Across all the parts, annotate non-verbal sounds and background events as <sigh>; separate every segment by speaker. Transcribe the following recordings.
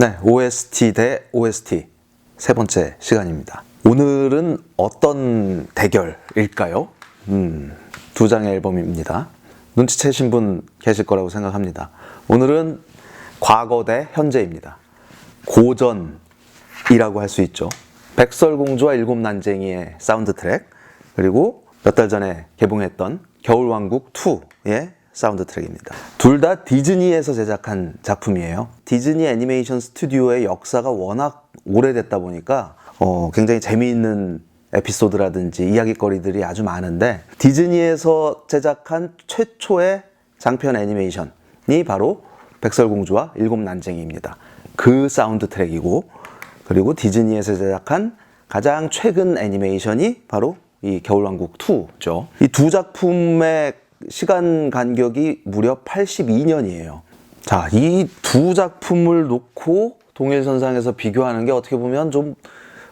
Speaker 1: 네, OST 대 OST 세 번째 시간입니다. 오늘은 어떤 대결일까요? 음, 두 장의 앨범입니다. 눈치채신 분 계실 거라고 생각합니다. 오늘은 과거 대 현재입니다. 고전이라고 할 수 있죠. 백설공주와 일곱 난쟁이의 사운드 트랙 그리고 몇 달 전에 개봉했던 겨울왕국 2의 사운드 트랙입니다. 둘 다 디즈니에서 제작한 작품이에요. 디즈니 애니메이션 스튜디오의 역사가 워낙 오래됐다 보니까 어, 굉장히 재미있는 에피소드라든지 이야기거리들이 아주 많은데 디즈니에서 제작한 최초의 장편 애니메이션이 바로 백설공주와 일곱 난쟁이입니다. 그 사운드 트랙이고 그리고 디즈니에서 제작한 가장 최근 애니메이션이 바로 이 겨울왕국 2죠. 이 두 작품의 시간 간격이 무려 82년이에요. 자, 이 두 작품을 놓고 동일선상에서 비교하는 게 어떻게 보면 좀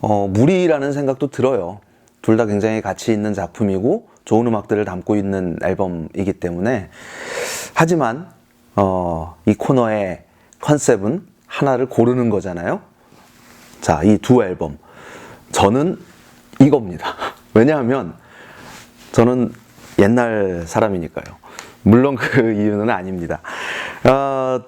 Speaker 1: 어, 무리라는 생각도 들어요. 둘 다 굉장히 가치 있는 작품이고 좋은 음악들을 담고 있는 앨범이기 때문에 하지만 어, 이 코너의 컨셉은 하나를 고르는 거잖아요. 자, 이 두 앨범 저는 이겁니다. <laughs> 왜냐하면 저는 옛날 사람이니까요. 물론 그 <laughs> 이유는 아닙니다. 어,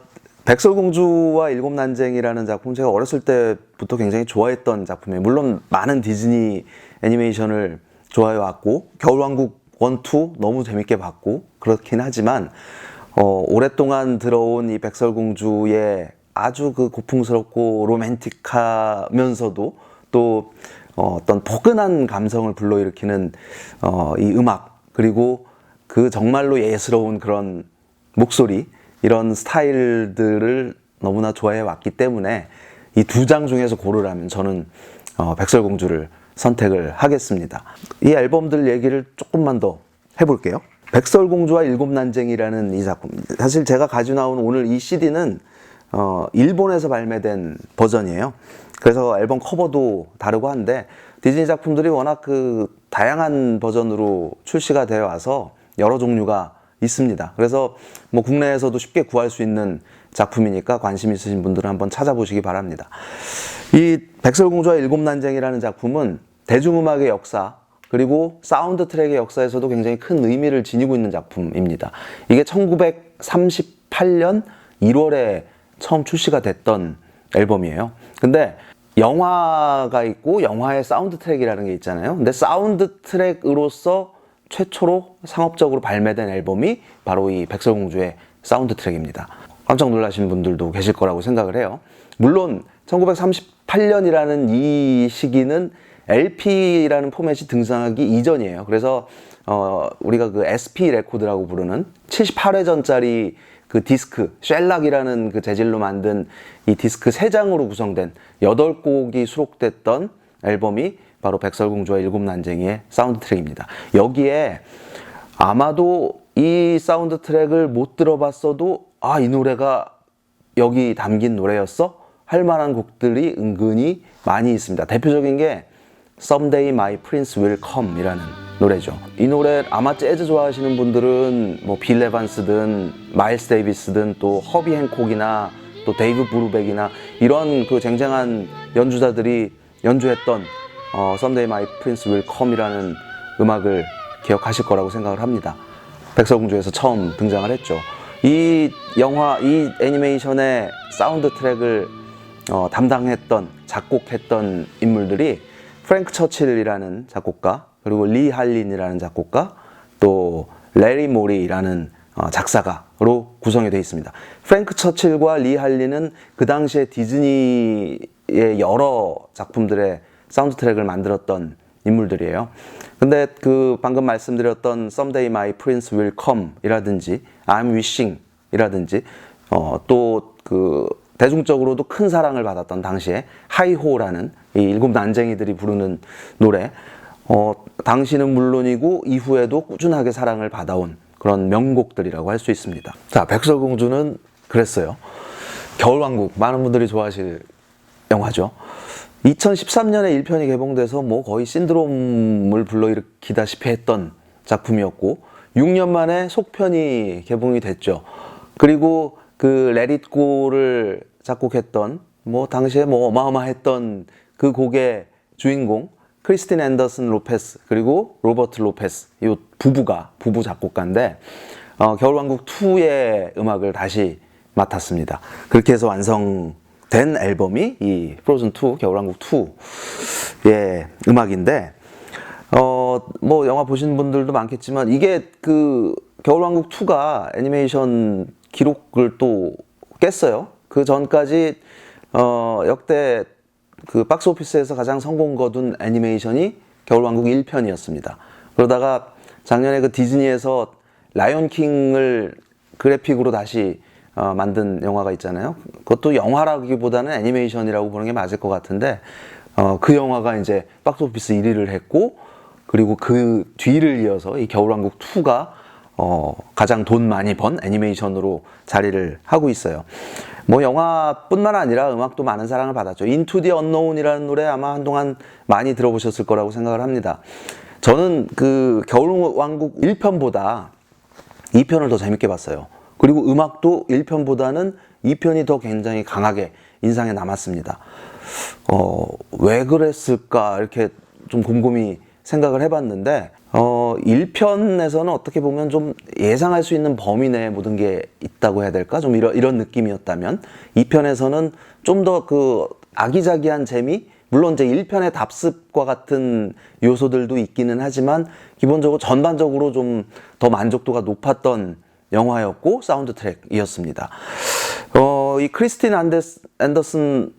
Speaker 1: 백설공주와 일곱 난쟁이라는 작품 제가 어렸을 때부터 굉장히 좋아했던 작품이에요. 물론 많은 디즈니 애니메이션을 좋아해 왔고 겨울왕국 1, 2 너무 재밌게 봤고 그렇긴 하지만 어, 오랫동안 들어온 이 백설공주의 아주 그 고풍스럽고 로맨틱하면서도 또 어, 어떤 포근한 감성을 불러일으키는 어, 이 음악 그리고 그 정말로 예스러운 그런 목소리 이런 스타일들을 너무나 좋아해 왔기 때문에 이 두 장 중에서 고르라면 저는 어, 백설공주를 선택을 하겠습니다. 이 앨범들 얘기를 조금만 더 해볼게요. 백설공주와 일곱 난쟁이라는 이 작품. 사실 제가 가지고 나온 오늘 이 CD는 어, 일본에서 발매된 버전이에요. 그래서 앨범 커버도 다르고 한데 디즈니 작품들이 워낙 그 다양한 버전으로 출시가 되어 와서 여러 종류가 있습니다. 그래서 뭐 국내에서도 쉽게 구할 수 있는 작품이니까 관심 있으신 분들은 한번 찾아보시기 바랍니다. 이 백설공주와 일곱 난쟁이라는 작품은 대중음악의 역사 그리고 사운드 트랙의 역사에서도 굉장히 큰 의미를 지니고 있는 작품입니다. 이게 1938년 1월에 처음 출시가 됐던 앨범이에요. 근데 영화가 있고 영화의 사운드 트랙이라는 게 있잖아요. 근데 사운드 트랙으로서 최초로 상업적으로 발매된 앨범이 바로 이 백설공주의 사운드 트랙입니다. 깜짝 놀라신 분들도 계실 거라고 생각을 해요. 물론 1938년이라는 이 시기는 LP라는 포맷이 등장하기 이전이에요. 그래서 어, 우리가 그 SP 레코드라고 부르는 78회전짜리 그 디스크, 쉘락이라는 그 재질로 만든 이 디스크 3장으로 구성된 8곡이 수록됐던 앨범이 바로 백설공주와 일곱 난쟁이의 사운드 트랙입니다. 여기에 아마도 이 사운드 트랙을 못 들어봤어도 아, 이 노래가 여기 담긴 노래였어? 할 만한 곡들이 은근히 많이 있습니다. 대표적인 게 Someday My Prince Will Come 이라는 노래죠. 이 노래 아마 재즈 좋아하시는 분들은 뭐빌 에반스든 마일스 데이비스든 또 허비 행콕이나 또 데이브 브루백이나 이런 그 쟁쟁한 연주자들이 연주했던 어, Someday My Prince Will Come이라는 음악을 기억하실 거라고 생각을 합니다. 백설공주에서 처음 등장을 했죠. 이 영화, 이 애니메이션의 사운드 트랙을 어, 담당했던, 작곡했던 인물들이 프랭크 처칠이라는 작곡가, 그리고 리 할린이라는 작곡가, 또 레리 모리라는 어, 작사가로 구성이 되어 있습니다. 프랭크 처칠과 리 할린은 그 당시에 디즈니의 여러 작품들의 사운드 트랙을 만들었던 인물들이에요. 근데 그 방금 말씀드렸던 Someday My Prince Will Come 이라든지 I'm Wishing 이라든지 어, 또 그 대중적으로도 큰 사랑을 받았던 당시에 하이호라는 이 일곱 난쟁이들이 부르는 노래 어, 당시는 물론이고 이후에도 꾸준하게 사랑을 받아온 그런 명곡들이라고 할 수 있습니다. 자, 백설공주는 그랬어요. 겨울왕국 많은 분들이 좋아하실 영화죠. 2013년에 1편이 개봉돼서 뭐 거의 신드롬을 불러일으키다시피 했던 작품이었고 6년 만에 속편이 개봉이 됐죠. 그리고 그 레릿고를 작곡했던 뭐 당시에 뭐 어마어마했던 그 곡의 주인공 크리스틴 앤더슨 로페스 그리고 로버트 로페스 이 부부가 부부 작곡가인데 어, 겨울왕국 2의 음악을 다시 맡았습니다. 그렇게 해서 완성된 앨범이 이 프로즌 2 겨울왕국 2의 음악인데 어, 뭐 영화 보신 분들도 많겠지만 이게 그 겨울왕국 2가 애니메이션 기록을 또 깼어요. 그 전까지 어, 역대 그 박스 오피스에서 가장 성공 거둔 애니메이션이 겨울왕국 1편이었습니다. 그러다가 작년에 그 디즈니에서 라이온 킹을 그래픽으로 다시 어, 만든 영화가 있잖아요. 그것도 영화라기보다는 애니메이션이라고 보는 게 맞을 것 같은데 어, 그 영화가 이제 박스 오피스 1위를 했고 그리고 그 뒤를 이어서 이 겨울왕국 2가 어, 가장 돈 많이 번 애니메이션으로 자리를 하고 있어요. 뭐 영화뿐만 아니라 음악도 많은 사랑을 받았죠. 인투 디 언노운이라는 노래 아마 한동안 많이 들어보셨을 거라고 생각을 합니다. 저는 그 겨울왕국 1편보다 2편을 더 재밌게 봤어요. 그리고 음악도 1편보다는 2편이 더 굉장히 강하게 인상에 남았습니다. 어, 왜 그랬을까 이렇게 좀 곰곰이 생각을 해봤는데 어, 1편에서는 어떻게 보면 좀 예상할 수 있는 범위 내에 모든 게 있다고 해야 될까? 좀 이런, 이런 느낌이었다면 2편에서는 좀 더 그 아기자기한 재미? 물론 이제 1편의 답습과 같은 요소들도 있기는 하지만 기본적으로 전반적으로 좀 더 만족도가 높았던 영화였고 사운드 트랙이었습니다. 어, 이 크리스틴 안데스, 앤더슨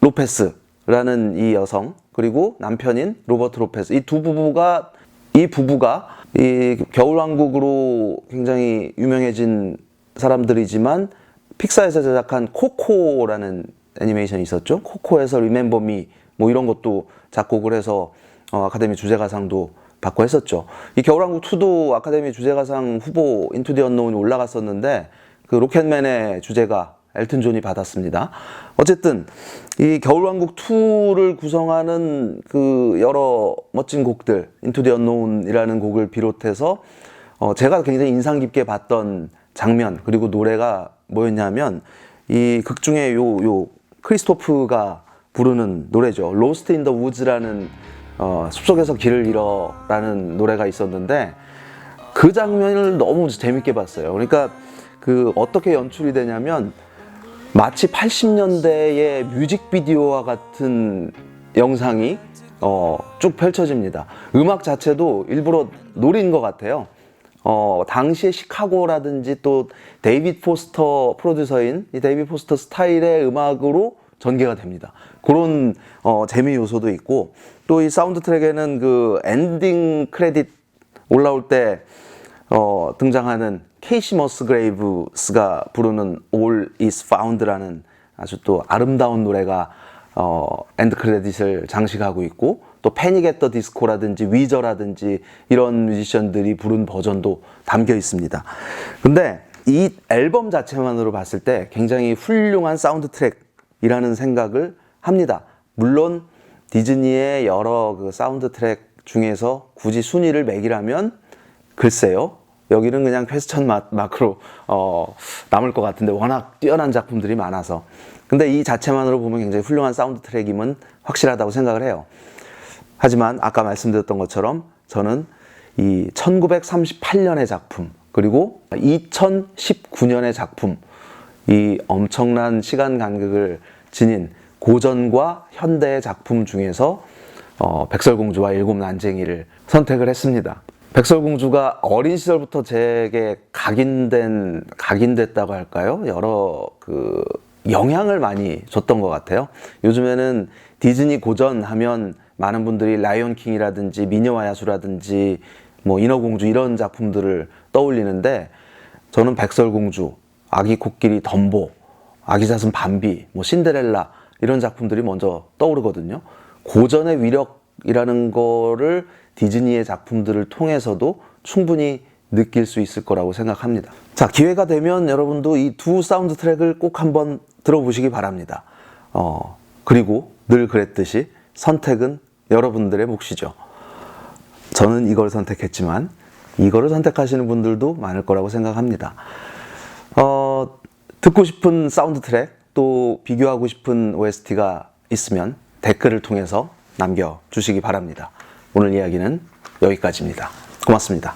Speaker 1: 로페스라는 이 여성 그리고 남편인 로버트 로페스 이 두 부부가 이 부부가 이 겨울왕국으로 굉장히 유명해진 사람들이지만 픽사에서 제작한 코코라는 애니메이션이 있었죠. 코코에서 리멤버 미 뭐 이런 것도 작곡을 해서 어, 아카데미 주제가상도 받고 했었죠. 이 겨울왕국 2도 아카데미 주제가상 후보 인투 디 언노운이 올라갔었는데 그 로켓맨의 주제가 엘튼 존이 받았습니다. 어쨌든 이 겨울왕국 2를 구성하는 그 여러 멋진 곡들 인투 디 언노운이라는 곡을 비롯해서 어 제가 굉장히 인상 깊게 봤던 장면 그리고 노래가 뭐였냐면 이 극 중에 요 요 크리스토프가 부르는 노래죠. 로스트 인 더 우즈라는 어, 숲속에서 길을 잃어라는 노래가 있었는데 그 장면을 너무 재밌게 봤어요. 그러니까 그 어떻게 연출이 되냐면 마치 80년대의 뮤직비디오와 같은 영상이 어, 쭉 펼쳐집니다. 음악 자체도 일부러 노린 것 같아요. 어, 당시의 시카고라든지 또 데이빗 포스터 프로듀서인 이 데이빗 포스터 스타일의 음악으로 전개가 됩니다. 그런 어, 재미 요소도 있고 또 이 사운드 트랙에는 그 엔딩 크레딧 올라올 때 어, 등장하는 케이시 머스그레이브스가 부르는 All Is Found라는 아주 또 아름다운 노래가 어, 엔드 크레딧을 장식하고 있고 또 패닉 앳더 디스코라든지 위저라든지 이런 뮤지션들이 부른 버전도 담겨 있습니다. 근데 이 앨범 자체만으로 봤을 때 굉장히 훌륭한 사운드 트랙이라는 생각을 합니다. 물론 디즈니의 여러 그 사운드 트랙 중에서 굳이 순위를 매기라면 글쎄요. 여기는 그냥 퀘스천 마크로 어, 남을 것 같은데 워낙 뛰어난 작품들이 많아서 근데 이 자체만으로 보면 굉장히 훌륭한 사운드 트랙임은 확실하다고 생각을 해요. 하지만 아까 말씀드렸던 것처럼 저는 이 1938년의 작품 그리고 2019년의 작품 이 엄청난 시간 간격을 지닌 고전과 현대의 작품 중에서 어, 백설공주와 일곱 난쟁이를 선택을 했습니다. 백설공주가 어린 시절부터 제게 각인된 각인됐다고 할까요? 여러 그 영향을 많이 줬던 것 같아요. 요즘에는 디즈니 고전 하면 많은 분들이 라이온 킹이라든지 미녀와 야수라든지 뭐 인어공주 이런 작품들을 떠올리는데 저는 백설공주, 아기 코끼리 덤보, 아기 사슴 밤비, 뭐 신데렐라 이런 작품들이 먼저 떠오르거든요. 고전의 위력 이라는 거를 디즈니의 작품들을 통해서도 충분히 느낄 수 있을 거라고 생각합니다. 자, 기회가 되면 여러분도 이 두 사운드 트랙을 꼭 한번 들어보시기 바랍니다. 어, 그리고 늘 그랬듯이 선택은 여러분들의 몫이죠. 저는 이걸 선택했지만 이거를 선택하시는 분들도 많을 거라고 생각합니다. 어, 듣고 싶은 사운드 트랙 또 비교하고 싶은 OST가 있으면 댓글을 통해서 남겨주시기 바랍니다. 오늘 이야기는 여기까지입니다. 고맙습니다.